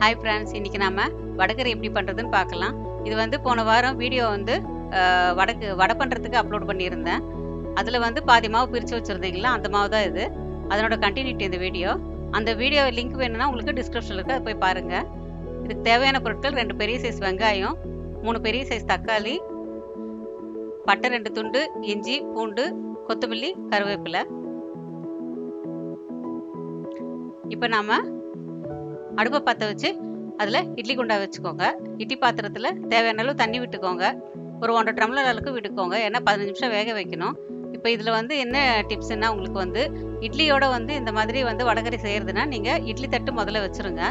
Hi friends இன்றைக்கி நம்ம வடகரை எப்படி பண்ணுறதுன்னு பார்க்கலாம். இது வந்து போன வாரம் வீடியோ வந்து வடக்கு வடை பண்ணுறதுக்கு அப்லோட் பண்ணியிருந்தேன். அதில் வந்து பாதி மாவு பிரித்து வச்சுருந்தீங்களா? அந்த மாவு தான் இது. அதனோட கண்டினியூட்டி இந்த வீடியோ அந்த வீடியோ லிங்க் வேணும்னா உங்களுக்கு டிஸ்கிரிப்ஷனில் இருக்குது போய் பாருங்கள் இதுக்கு தேவையான பொருட்கள் ரெண்டு பெரிய சைஸ் வெங்காயம் மூணு பெரிய சைஸ் தக்காளி பட்டை ரெண்டு துண்டு இஞ்சி பூண்டு கொத்தமல்லி கருவேப்பிலை. இப்போ நாம் அடுப்பை பற்ற வச்சு அதில் இட்லி குண்டா வச்சுக்கோங்க. இட்லி பாத்திரத்தில் தேவையான அளவு தண்ணி விட்டுக்கோங்க. ஒரு ஒன்றரை டம்ளர் அளவுக்கு விட்டுக்கோங்க. ஏன்னா பதினஞ்சு நிமிஷம் வேக வைக்கணும். இப்போ இதில் வந்து என்ன டிப்ஸ்னால் உங்களுக்கு வந்து இட்லியோட வந்து இந்த மாதிரி வந்து வடகறி செய்கிறதுனா நீங்கள் இட்லி தட்டு முதல்ல வச்சுருங்க.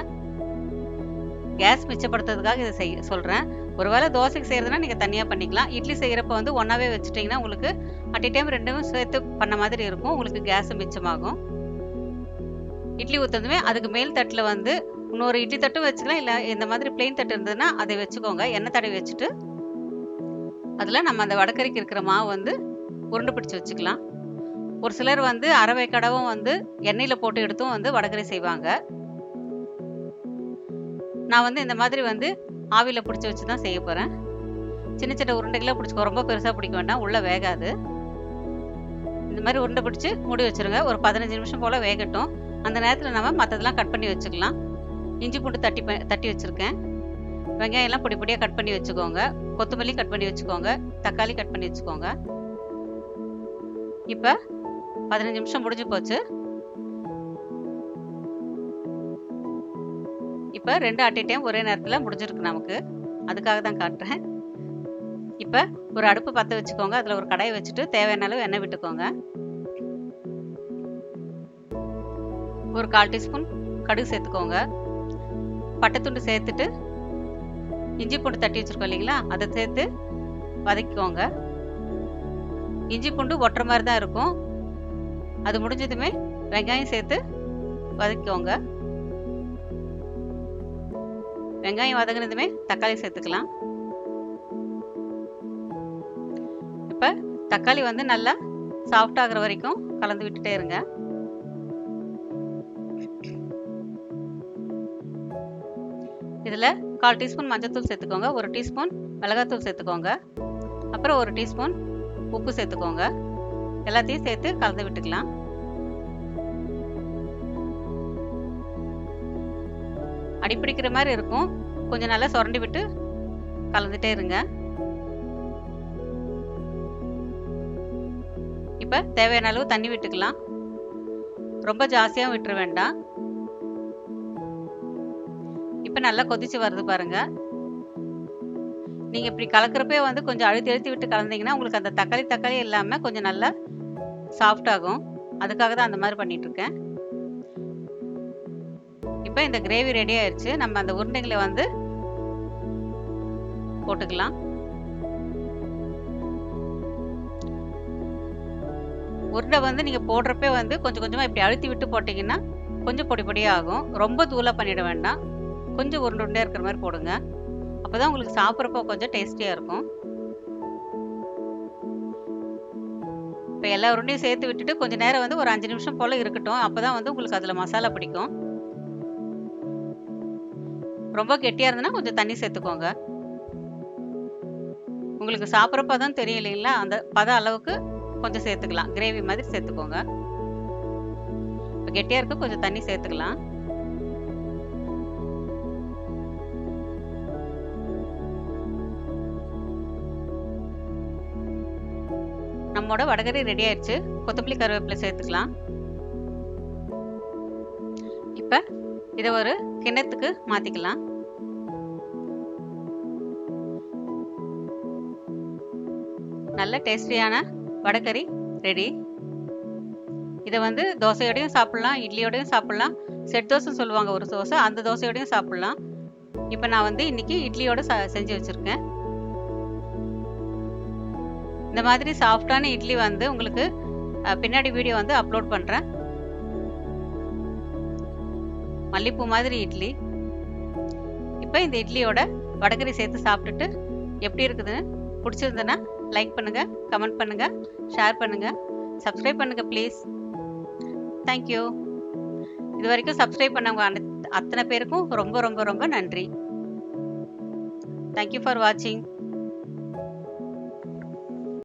கேஸ் மிச்சப்படுத்துறதுக்காக இதை செய் சொல்கிறேன் ஒருவேளை தோசைக்கு செய்கிறதுனா நீங்கள் தனியாக பண்ணிக்கலாம். இட்லி செய்கிறப்ப வந்து ஒன்றாவே வச்சுட்டிங்கன்னா உங்களுக்கு அட் டைம் ரெண்டும் சேர்த்து பண்ண மாதிரி இருக்கும். உங்களுக்கு கேஸ் மிச்சமாகும். இட்லி ஊற்றுறதுமே அதுக்கு மேல் தட்டில் வந்து இன்னொரு இட்லி தட்டும் வச்சுக்கலாம். இல்லை இந்த மாதிரி பிளெயின் தட்டு இருந்ததுன்னா அதை வச்சுக்கோங்க. எண்ணெய் தடவி வச்சுட்டு அதில் நம்ம அந்த வடக்கறிக்கு இருக்கிற மாவு வந்து உருண்டை பிடிச்சி வச்சுக்கலாம். ஒரு சிலர் வந்து அரவை கடவும் வந்து எண்ணெயில் போட்டு எடுத்தும் வந்து வடகரி செய்வாங்க. நான் வந்து இந்த மாதிரி வந்து ஆவியில் பிடிச்சி வச்சு தான் செய்ய போகிறேன் சின்ன சின்ன உருண்டைகளாக பிடிச்சிக்கோ. ரொம்ப பெருசாக பிடிக்க வேண்டாம். உள்ளே வேகாது. இந்த மாதிரி உருண்டை பிடிச்சி மூடி வச்சுருங்க. ஒரு பதினஞ்சு நிமிஷம் போல் வேகட்டும். அந்த நேரத்தில் நம்ம மற்றதெல்லாம் கட் பண்ணி வச்சுக்கலாம். இஞ்சி பூண்டு தட்டி தட்டி வச்சுருக்கேன். வெங்காயம் எல்லாம் பொடி பொடியாக கட் பண்ணி வச்சுக்கோங்க. கொத்தமல்லி கட் பண்ணி வச்சுக்கோங்க. தக்காளி கட் பண்ணி வச்சுக்கோங்க. இப்போ பதினஞ்சு நிமிஷம் முடிஞ்சு போச்சு. இப்போ ரெண்டு அட் டைம் ஒரே நேரத்தில் முடிஞ்சிருக்கு நமக்கு. அதுக்காக தான் காட்டுறேன். இப்போ ஒரு அடுப்பு பற்ற வச்சுக்கோங்க. அதில் ஒரு கடாயை வச்சுட்டு தேவையான அளவு எண்ணெய் விட்டுக்கோங்க. ஒரு கால் டீஸ்பூன் கடுகு சேர்த்துக்கோங்க. பட்டைத்துண்டு சேர்த்துட்டு இஞ்சி பூண்டு தட்டி வச்சுருக்கோம் இல்லைங்களா? அதை சேர்த்து வதக்கிக்கோங்க. இஞ்சி பூண்டு ஒட்டுற மாதிரி தான் இருக்கும். அது முடிஞ்சதுமே வெங்காயம் சேர்த்து வதக்கிக்கோங்க. வெங்காயம் வதங்கினதுமே தக்காளி சேர்த்துக்கலாம். இப்போ தக்காளி வந்து நல்லா சாஃப்ட் ஆகிற வரைக்கும் கலந்து விட்டுட்டே இருங்க. இதில் கால் டீஸ்பூன் மஞ்சத்தூள் சேர்த்துக்கோங்க ஒரு டீஸ்பூன் மிளகாத்தூள் சேர்த்துக்கோங்க அப்புறம் ஒரு டீஸ்பூன் உப்பு சேர்த்துக்கோங்க. எல்லாத்தையும் சேர்த்து கலந்து விட்டுக்கலாம். அடிப்பிடிக்கிற மாதிரி இருக்கும். கொஞ்சம் நல்லா சுரண்டி விட்டு கலந்துட்டே இருங்க. இப்போ தேவையான அளவு தண்ணி விட்டுக்கலாம். ரொம்ப ஜாஸ்தியாகவும் விட்டுற வேண்டாம். இப்போ நல்லா கொதிச்சு வருது பாருங்க. நீங்கள் இப்படி கலக்கிறப்பே வந்து கொஞ்சம் அழுத்தி அழுத்தி விட்டு கலந்தீங்கன்னா உங்களுக்கு அந்த தக்காளி தக்காளி இல்லாமல் கொஞ்சம் நல்லா சாஃப்ட் ஆகும். அதுக்காக தான் அந்த மாதிரி பண்ணிட்டு இருக்கேன். இப்போ இந்த கிரேவி ரெடி ஆயிடுச்சு நம்ம அந்த உருண்டைகளை வந்து போட்டுக்கலாம். உருண்டை வந்து நீங்கள் போடுறப்பே வந்து கொஞ்சம் கொஞ்சமாக இப்படி அழுத்தி விட்டு போட்டிங்கன்னா கொஞ்சம் பொடி பொடியாக ஆகும். ரொம்ப தூளாக பண்ணிட வேண்டாம். கொஞ்சம் உருண்டை உருண்டையாக இருக்கிற மாதிரி போடுங்க. அப்போ தான் உங்களுக்கு சாப்பிட்றப்போ கொஞ்சம் டேஸ்டியாக இருக்கும். இப்போ எல்லா உருண்டையும் சேர்த்து விட்டுட்டு கொஞ்சம் நேரம் வந்து ஒரு அஞ்சு நிமிஷம் போல் இருக்கட்டும். அப்போ தான் வந்து உங்களுக்கு அதில் மசாலா பிடிக்கும். ரொம்ப கெட்டியாக இருந்ததுன்னா கொஞ்சம் தண்ணி சேர்த்துக்கோங்க. உங்களுக்கு சாப்பிட்றப்ப தான் தெரியும் இல்லைங்களா? அந்த பத அளவுக்கு கொஞ்சம் சேர்த்துக்கலாம். கிரேவி மாதிரி சேர்த்துக்கோங்க. இப்போ கெட்டியாக இருக்க கொஞ்சம் தண்ணி சேர்த்துக்கலாம். நம்மோட வடகறி ரெடி ஆயிடுச்சு. கொத்தமல்லி கருவேப்பிலை சேர்த்துக்கலாம். இப்போ இதை ஒரு கிண்ணத்துக்கு மாற்றிக்கலாம் நல்ல டேஸ்டியான வடகறி ரெடி இதை வந்து தோசையோடையும் சாப்பிட்லாம் இட்லியோடையும் சாப்பிட்லாம். செட் தோசை சொல்லுவாங்க ஒரு தோசை அந்த தோசையோடையும் சாப்பிட்லாம். இப்போ நான் வந்து இன்னைக்கு இட்லியோட செஞ்சு வச்சுருக்கேன். இந்த மாதிரி சாஃப்டான இட்லி வந்து உங்களுக்கு பின்னாடி வீடியோ வந்து அப்லோட் பண்ணுறேன் மல்லிப்பூ மாதிரி இட்லி. இப்போ இந்த இட்லியோட வடகரி சேர்த்து சாப்பிட்டுட்டு எப்படி இருக்குதுன்னு பிடிச்சிருந்தேன்னா லைக் பண்ணுங்கள் கமெண்ட் பண்ணுங்கள் ஷேர் பண்ணுங்கள் சப்ஸ்கிரைப் பண்ணுங்கள் ப்ளீஸ். தேங்க்யூ இது வரைக்கும் சப்ஸ்கிரைப் பண்ணவங்க அத்தனை பேருக்கும் ரொம்ப ரொம்ப ரொம்ப நன்றி. தேங்க்யூ ஃபார் வாட்சிங்